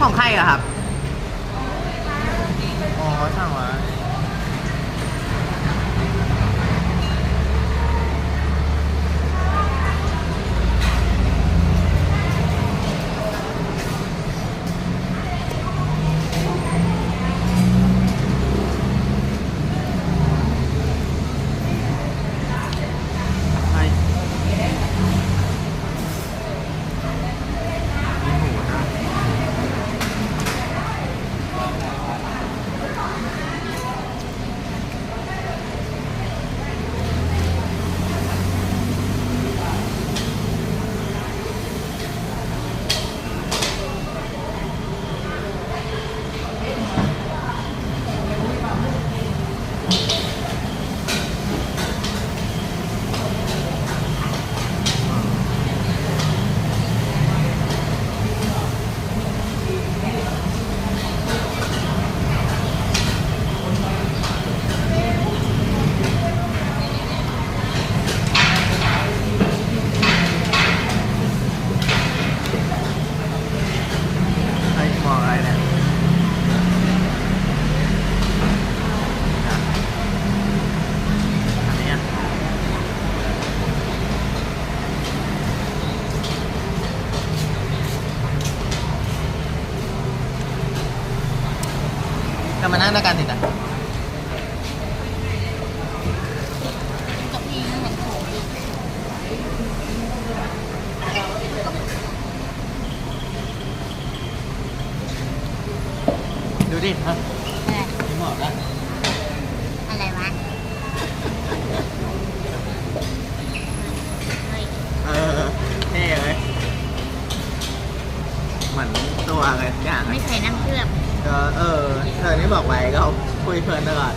ของใครอะครับ อ๋อช่างวะ จะมนั่งด้วยกันสินะ อนนี้บอกไว้ก็คุยเพลินตลอด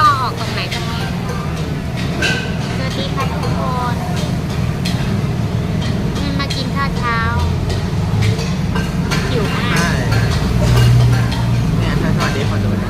ต้องอออกตรงไหนตรงนี้สวัสดีค่ะทุกคนมันมากินข้าวเช้าหิวมาก เนี่ยถ้าสวัสดีขอโทษน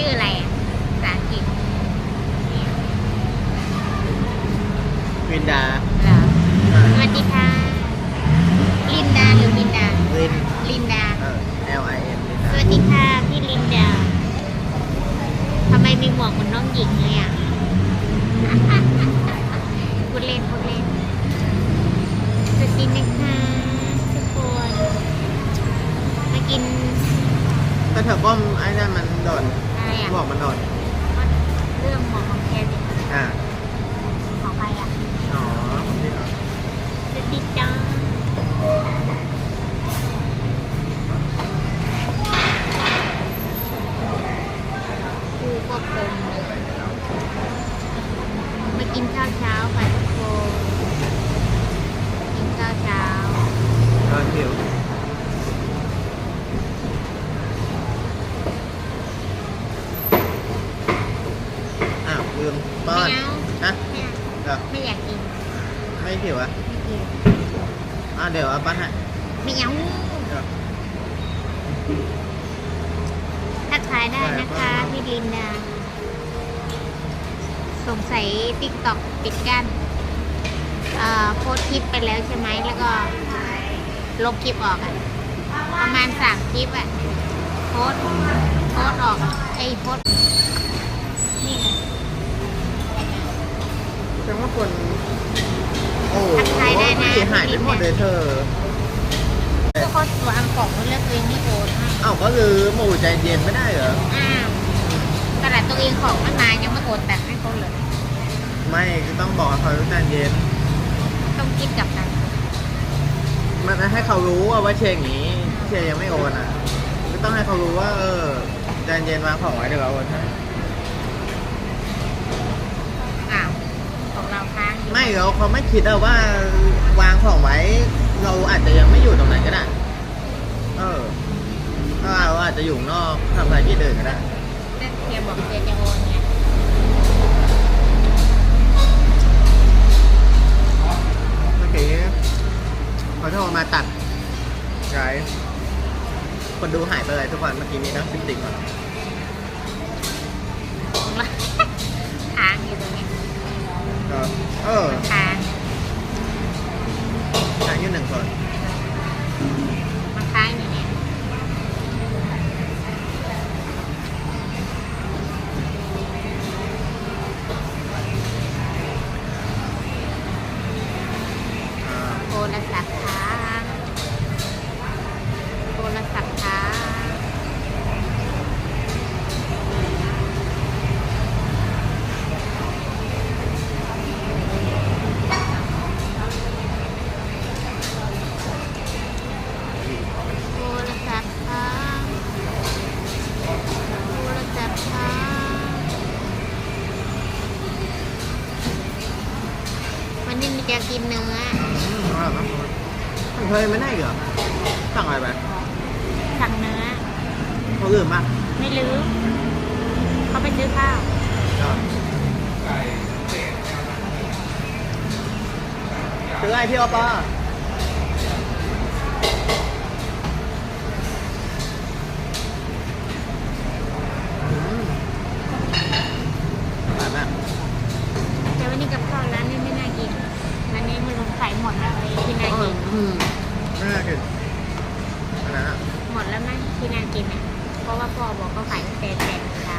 ชื่ออะไรสาษาอังกฤษวินดาสวัสดีค่ะ ลินดาหรือมินดา ลินลินดา เออ L I N ลินดาสวัสดีค่ะพี่ลินดาทำไมมีหมวกเหมือนน้องหญิงเลยอะพูดเล่นพูดเล่นสวัสดีนะคะทุกคนมากิน ก็เธอก้มไอ้นั่นมันโดน อะไรอะบอกมันโดนเรื่องหมวกของแคสิอ่า ของใครอะ อ๋อผมนี่เหรอ สวัสดีจ้าครูก็คงเลยมากินข้าวเช้าค่ะทุกคนกินข้าวเช้า เออหิวอ้าวลืมป้อน ไม่เอา ฮะ ไม่เอา เดี๋ยว ไม่อยากกิน ไม่หิวอะ ไม่กิน อะเดี๋ยวเอาป้อนให้ ไม่เอา เดี๋ยว ทักทายได้นะคะพี่ลินดาสงสัยติ๊กต็อก ปิดกั้นเอ่อโพสต์คลิปไปแล้วใช่ไหมแล้วก็ลบคลิปออกอะประมาณสามคลิปอะโพสต์โพสต์ออกไอ้โพสต์นี่ไงแสดงว่าคน โอ้ทักทายได้นะหายไปหมดเลยเธอก็เขาวางกล่องไว้แล้วตัวเองไม่โอนให้เอ้าก็คือหมูใจเย็นไม่ได้เหรออ้าวตลาดตัวเองของมันมายังไม่โอนแต่งให้เขาเลย ไม่ก็ต้องบอกให้เขาใจเย็น ต้องคิดกับกันมันให้เขารู้ว่าว่าเชียร์อย่างนี้ เชียร์ยังไม่โอนอะก็ต้องให้เขารู้ว่า เออใจเย็นวางของไว้เดี๋ยวเราโอนให้อ้าวของเราค้างอยู่ไม่เราเขาไม่คิดอะว่าวางของไว้ เราอาจจะยังไม่อยู่ตรงไหนก็ได้เออเราอาจจะอยู่ข้างนอกทำอะไรที่อื่นก็ได้แต่เทียบอกเทียจะโอนไง เมื่อกี้เขาโทรมาตัดไกด์คนดูหายไปเลยทุกวันเมื่อกี้มีตั้งสิบสิบคนของเราค้างอยู่ตรงนี้ก็เออค้างทางอยู่หนึ่งคนมันค้างอยู่เนี่ย อ่า โทรศัพท์ค้างโทรศัพท์ค้างโทรศัพท์ค้างโทรศัพท์ค้างวันนี้มีจะกินเนื้อ อืมอร่อยมากเลย มันเคยไม่ได้เหรอสั่งอะไรไปสั่งเนื้อเขาลืมป่ะไม่ลืมเขาไปซื้อข้าวก็ซื้ออะไรพี่โอปออืมอร่อยมากแต่วันนี้กับข้าวร้านนี้ไม่น่ากินร้านนี้มันลงใส่หมดแล้วเลยที่น่ากินอืมไม่น่ากิน อันนั้นอะหมดแล้วมั้งที่น่ากินอะเพราะว่าพ่อบอกเขาขายตั้งแต่แปดโมงเช้า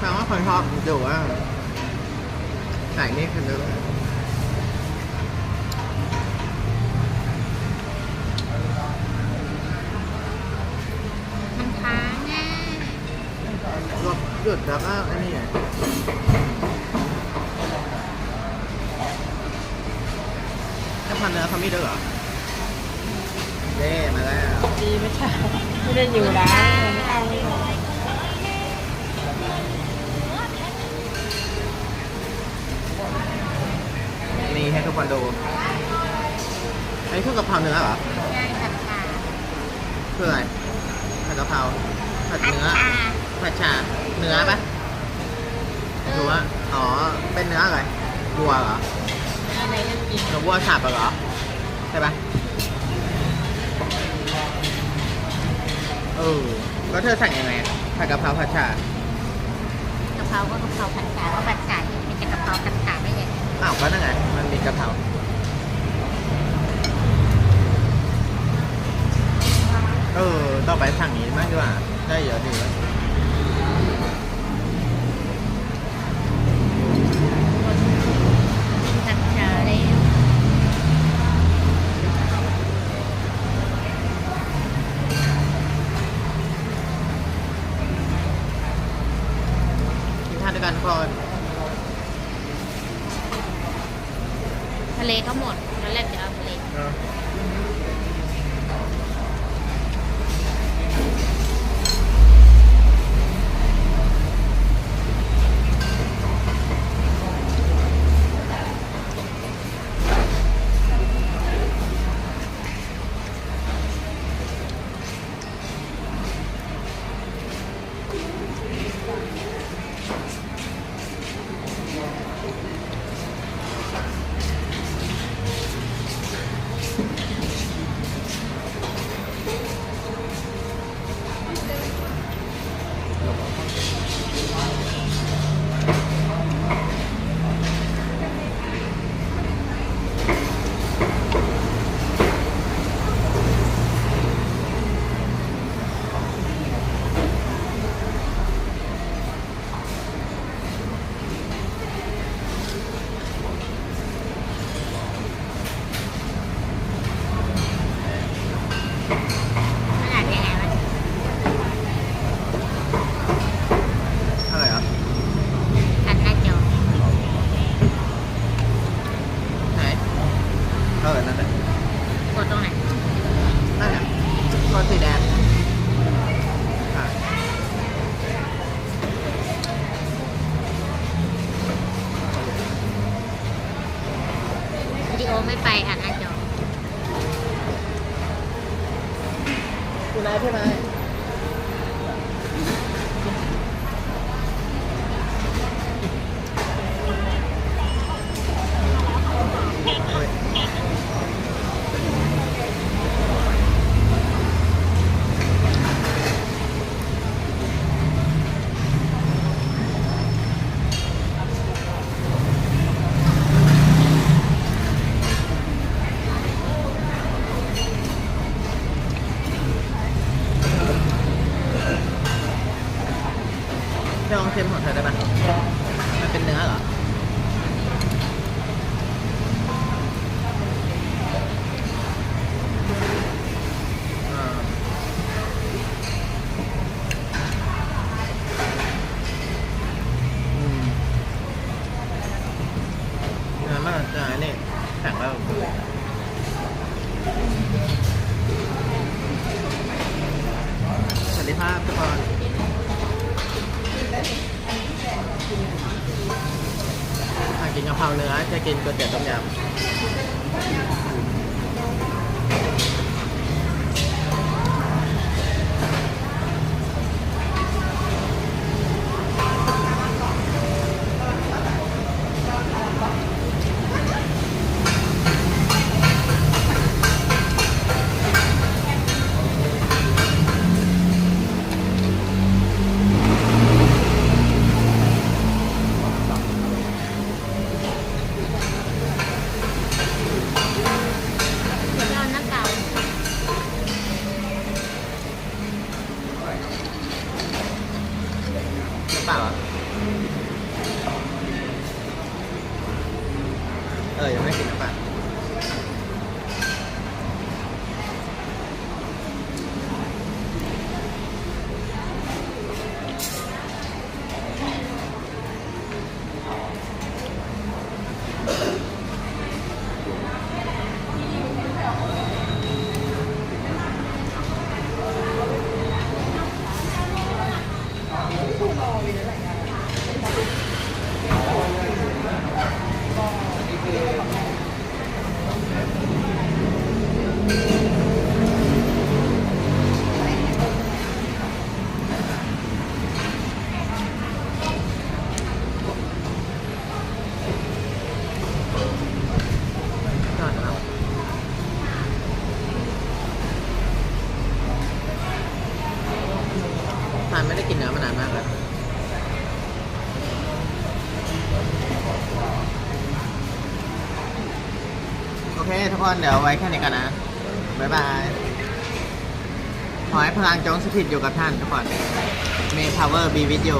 แปลว่าคนชอบดูว่าไก่นี่คือเนื้อมั หยุดแล้วก็อันนี้ไงจะพันเนื้อเขามีด้วยเหรอเด้มาแล้วดีไม่ใช่ไม่ได้อยู่ร้านไม่เอาเลยนี่ให้ทุกคนดูอันนี้คือกะเพราเนื้อเหรอได้ผัดชาคืออะไรผัดกะเพรา ผัดเนื้อ ผัดฉาเนื้อปะหรือว่าอ๋อ เป็นเนื้ออะไรวัวเหรออะไรก็กินเนื้อวัวสับเหรอ ใช่ปะเออแล้วเธอสั่งยังไงผัดกะเพราผัดฉากะเพราก็กะเพราผัดฉาก็ผัดฉามีแต่กะเพราผัดฉาไม่ใช่อ้าวก็นั่งไง มันมีกะเพราเออ ต่อไปสั่งนี้มากดีกว่า 该也这个。กินกะเพราเนื้อจะกินก๋วยเตี๋ยวต้มยำ คนเดี๋ยวไว้แค่นี้ก่อนนะ บ๊ายบาย ขอให้พลังจงสถิตอยู่กับท่านทุกคน มี power be with you